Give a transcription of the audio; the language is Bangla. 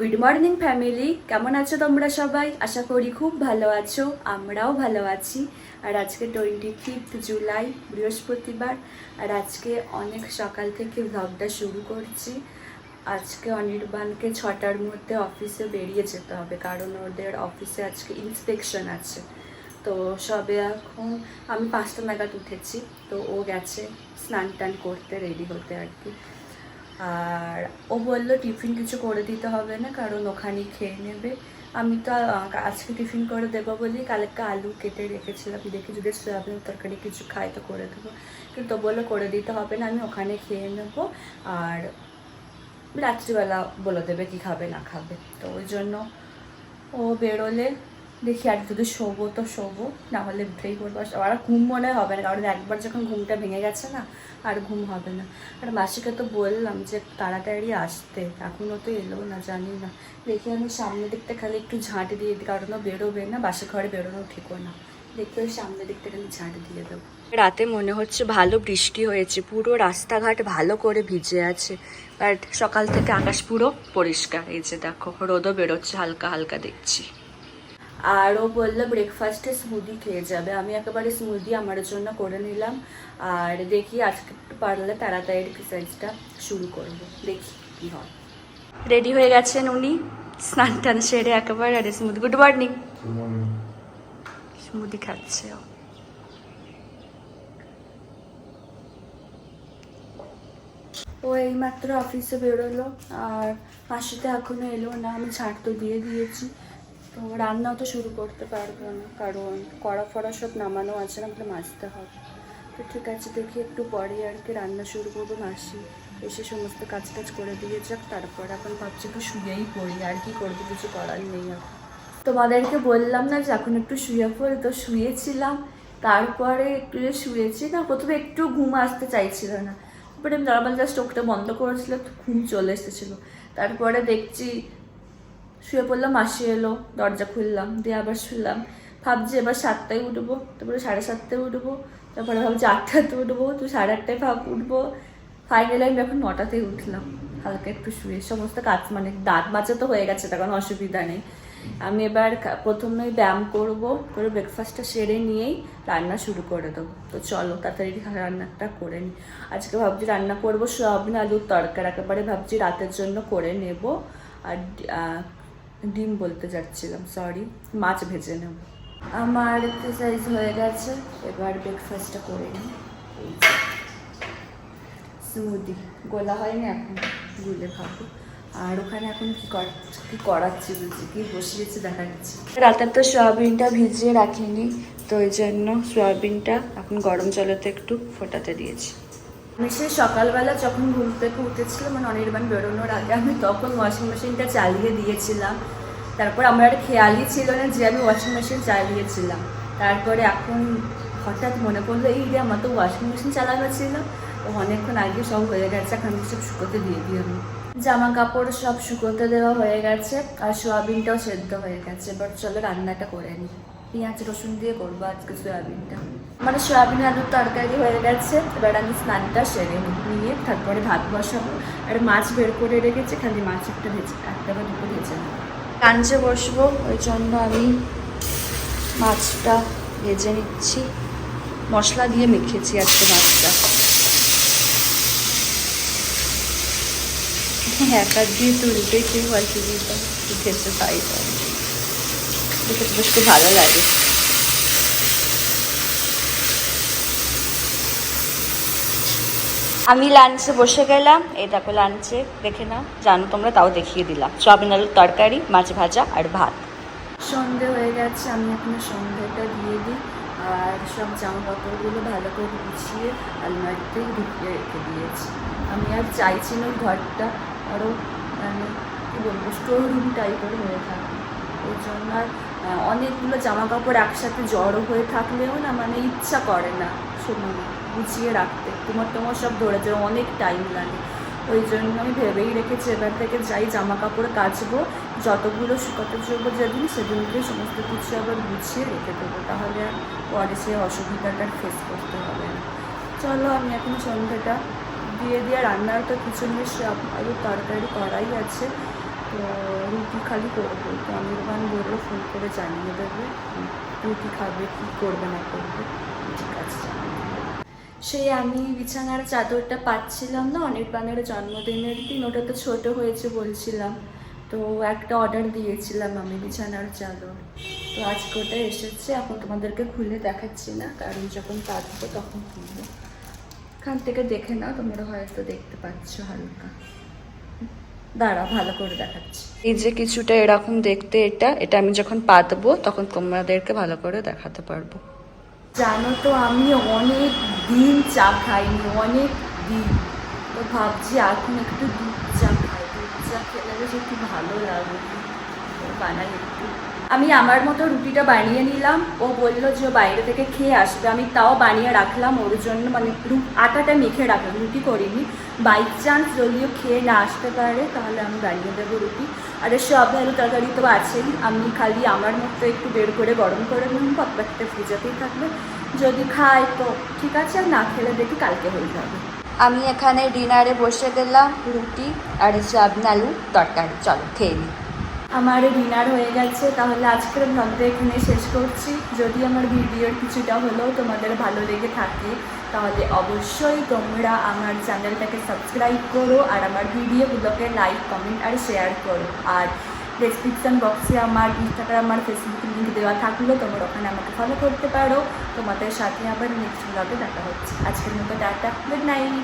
গুড মর্নিং ফ্যামিলি কেমন আছো তোমরা সবাই? আশা করি খুব ভালো আছো। আমরাও ভালো আছি। আর আজকে টোয়েন্টি ফিফথ জুলাই বৃহস্পতিবার। আর আজকে অনেক সকাল থেকে ভ্লগটা শুরু করছি। আজকে অনির্বাণকে ছটার মধ্যে অফিসে বেরিয়ে যেতে হবে, কারণ ওদের অফিসে আজকে ইন্সপেকশন আছে। তো সবে এখন আমি পাঁচটা নাগাদ উঠেছি, তো ও গেছে স্নান টান করতে রেডি হতে আর কি। আর ও বলল, টিফিন কিছু করে দিতে হবে না, কারণ ওখানেই খেয়ে নেবে। আমি তো আজকে টিফিন করে দেবো বলি কালকে আলু কেটে রেখেছিলাম। দেখি যদি সয়াবিন তরকারি কিছু খাই তো করে দেবো। কিন্তু বলল, করে দিতে হবে না, আমি ওখানে খেয়ে নেব। আর রাত্রিবেলা বলে দেবে কি খাবে, না খাবে। তো ওই জন্য ও বেরোলে। দেখি আর যদি শোবো তো শোবো, না হলে উঠেই পড়ব আর ঘুম মনে হবে না, কারণ একবার যখন ঘুমটা ভেঙে গেছে না, আর ঘুম হবে না। আর মাসিকে তো বললাম যে তাড়াতাড়ি আসতে এখনও তো এলো না, জানি না। দেখি আমি সামনের দিকটা খালি একটু ঝাঁট দিয়ে দিই, কারণ বেরোবে না, বাসে ঘরে বেরোনো ঠিকও না। দেখি ওই সামনের দিকটা খালি ঝাঁট দিয়ে দেবো। রাতে মনে হচ্ছে ভালো বৃষ্টি হয়েছে, পুরো রাস্তাঘাট ভালো করে ভিজে আছে। বাট সকাল থেকে আকাশ পুরো পরিষ্কার, এই যে দেখো, রোদও বেরোচ্ছে, হালকা হালকা দেখছি। আর ও বলল ব্রেকফাস্টে স্মুদি খেয়ে যাবে। আমি একেবারে স্মুদি আমার জন্য করে নিলাম। আর দেখি আজকে একটু পারলে তাড়াতাড়ি এক্সারসাইজটা শুরু করব। দেখি কী হয়। রেডি হয়ে গেছেন উনি? স্নান টান সেরে একেবারে আর স্মুদি গুড মর্নিং স্মুদি খাচ্ছে ও। ও এইমাত্র অফিসে বেরোলো আর মাসিতে এখনও এলো না। আমি ঝাড় তো দিয়ে দিয়েছি। তো রান্নাও তো শুরু করতে পারব না, কারণ কড়া ফড়া সব নামানো আছে না আমাকে মাজতে হবে। তো ঠিক আছে, দেখি একটু পরে আর কি রান্না শুরু করব মাসি। এসে সমস্ত কাজ টাজ করে দিয়ে যাক, তারপর এখন ভাবছি একটু শুয়েই পড়ি, আর কি করব কিছু করার নেই এখন। তোমাদেরকে বললাম না যে এখন একটু শুয়ে পড়ি, তো শুয়েছিলাম, তারপরে একটু যে শুয়েছি না, প্রথমে একটু ঘুম আসতে চাইছিল না। তারপরে আমি নর্মাল জাস্ট চোখটা বন্ধ করেছিল ঘুম চলে এসেছিল। তারপরে দেখছি শুয়ে পড়লাম, মাসি এলো, দরজা খুললাম, দিয়ে আবার শুনলাম ভাবছি এবার সাতটায় উঠবো, তারপরে সাড়ে সাতটায় উঠবো, তারপরে ভাবছি আটটাতে উঠবো, তো সাড়ে আটটায় ভাব উঠবো। ফাইনালি আমি এখন নটাতেই উঠলাম, হালকা একটু শুয়ে। সমস্ত কাজ মানে দাঁত মাজা তো হয়ে গেছে তখন অসুবিধা নেই। আমি এবার প্রথমে ব্যায়াম করব, করে ব্রেকফাস্টটা সেরে নিয়েই রান্না শুরু করে দেবো। তো চলো, তাড়াতাড়ি রান্নাটা করে নিই আজকে ভাবছি রান্না করব সয়াবিন আলুর তরকারি, একেবারে ভাবছি রাতের জন্য করে নেব। আর ডিম বলতে যাচ্ছিলাম সরি মাছ ভেজে নেব। আমার এক্সারসাইজ হয়ে গেছে, এবার ব্রেকফাস্টটা করে নিই। স্মুদি গোলা হয়নি এখন, গুলে খাব। আর ওখানে এখন কি কি করাচ্ছি বলছি, কি বসিয়েছি দেখা যাচ্ছে। রাতে তো সয়াবিনটা ভিজিয়ে রাখিনি, তো ওই জন্য সয়াবিনটা এখন গরম জলেতে একটু ফোটাতে দিয়েছি। আমি সেই সকালবেলা যখন ঘুম থেকে উঠেছিলাম মানে অনির্বাণ বেরোনোর আগে, আমি তখন ওয়াশিং মেশিনটা চালিয়ে দিয়েছিলাম। তারপর আমার আর খেয়ালই ছিল না যে আমি ওয়াশিং মেশিন চালিয়েছিলাম। তারপরে এখন হঠাৎ মনে পড়ল, এই রে আমার তো ওয়াশিং মেশিন চালানো ছিল। তো অনেকক্ষণ আগে সব হয়ে গেছে, এখন আমি সব শুকোতে দিয়ে দিই আমি জামা কাপড় সব শুকোতে দেওয়া হয়ে গেছে আর সোয়াবিনটাও সেদ্ধ হয়ে গেছে, এবার চলো রান্নাটা করে নিই। পেঁয়াজ রসুন দিয়ে করব আজকে সয়াবিনটা। মানে সয়াবিন, আলুর তরকারি হয়ে গেছে। এবার আমি স্নানটা সেরে। নিয়ে তারপরে ভাত বসাবো। আর মাছ বের করে রেখেছি, খালি মাছ একটা ভেজে, একটা বা দুটো ভেজে নেব। কাঞ্চে বসবো, ওই জন্য আমি মাছটা ভেজে নিচ্ছি। মশলা দিয়ে মেখেছি আজকে মাছটা। হাত দিয়ে তুলতে কেউ অসুবিধা উঠেছে তাই তাই দেখে বেশ খুব ভালো লাগে। আমি লাঞ্চে বসে গেলাম, এই দেখো লাঞ্চে দেখে না জানো তোমরা, তাও দেখিয়ে দিলাম। সয়াবিন আলুর তরকারি, মাছ ভাজা আর ভাত। সন্ধে হয়ে গেছে, আমি এখন সন্ধেটা দিয়ে দিই। আর সব জামা কাপড়গুলো ভালো করে গুছিয়ে আলমারিতে ঢুকিয়ে রেখে দিয়েছি। আমি আর চাইছি না ঘরটা আরও মানে কী বলব স্টোর রুম টাইপের হয়ে থাকে ওই জন্য আর অনেকগুলো জামা কাপড় একসাথে জড়ো হয়ে থাকলেও না মানে ইচ্ছা করে না শুনুন গুছিয়ে রাখতে। তোমার তোমার সব ধরে যায় অনেক টাইম লাগে। ওই জন্য আমি ভেবেই রেখেছি, এবার থেকে যাই জামা কাপড় কাচবো, যতগুলো শুকাতে চলবো যেদিন সেদিনকে সমস্ত কিছু আবার গুছিয়ে রেখে দেবো। তাহলে আর পরে সে অসুবিধাটা ফেস করতে হবে না। চলো, আমি এখন সন্ধ্যাটা দিয়ে দিয়ে রান্নার তো কিছু নেই, সব আরও তরকারি করাই আছে। তো রুটি খালি করব। তো অনির্বাণ বলল ফোন করে জানিয়ে দেবে, রুটি খাবে, কি করবে না করবে। ঠিক আছে। সেই আমি বিছানার চাদরটা পাচ্ছিলাম না, অনির্বাণের জন্মদিনের দিন, ওটা তো ছোট হয়েছে বলছিলাম। তো একটা অর্ডার দিয়েছিলাম আমি বিছানার চাদর। তো আজকে ওটা এসেছে এখন তোমাদেরকে খুলে দেখাচ্ছি না, কারণ যখন পাতবো তখন খুলবো। এখান থেকে দেখে নাও, তোমরা হয়তো দেখতে পাচ্ছ হালকা। দাঁড়া ভালো করে দেখাচ্ছি। এই যে কিছুটা এরকম দেখতে এটা এটা আমি যখন পাতবো তখন তোমাদেরকে ভালো করে দেখাতে পারব। জানো তো, আমি অনেক দিন চা খাইনি, অনেক দিন। তো ভাবছি এখন একটু দুধ চা খাই, দুধ চা খেলে বেশ একটু ভালো লাগবে বানাই একটু। আমি আমার মতো রুটিটা বানিয়ে নিলাম। ও বলল যে বাইরে থেকে খেয়ে আসবে। আমি তাও বানিয়ে রাখলাম। ওর জন্য মানে আটাটা মেখে রাখলাম। রুটি করিনি। বাই চান্স যদিও খেয়ে না আসতে পারে, তাহলে আমি বানিয়ে দেবো রুটি। আর সব আলু তরকারি তো আছেই। আমি খালি আমার মতো একটু বের করে গরম করে নেব। বাকিটা ফ্রিজেতেই থাকবে। যদি খাই তো ঠিক আছে আর না খেলে দেখি কালকে হয়ে যাবে। আমি এখানে ডিনারে বসে গেলাম রুটি আর সাবন আলু তরকারি। চলো, খেয়ে নিই আমার ডিনার হয়ে গেছে, তাহলে আজকের ভ্লগটা এখানে শেষ করছি। যদি আমার ভিডিওর কিছুটা হলেও তোমাদের ভালো লেগে থাকে, তাহলে অবশ্যই তোমরা আমার চ্যানেলটাকে সাবস্ক্রাইব করো আর আমার ভিডিওগুলোকে লাইক কমেন্ট আর শেয়ার করো। আর ডেসক্রিপশন বক্সে আমার ইনস্টাগ্রাম আর ফেসবুক লিঙ্ক দেওয়া থাকল, তোমরা ওখানে আমাকে ফলো করতে পারো। তোমাদের সাথে আবার নেক্সট ব্লগে দেখা হচ্ছে। আজকের মতো ডাটা গুড নাইট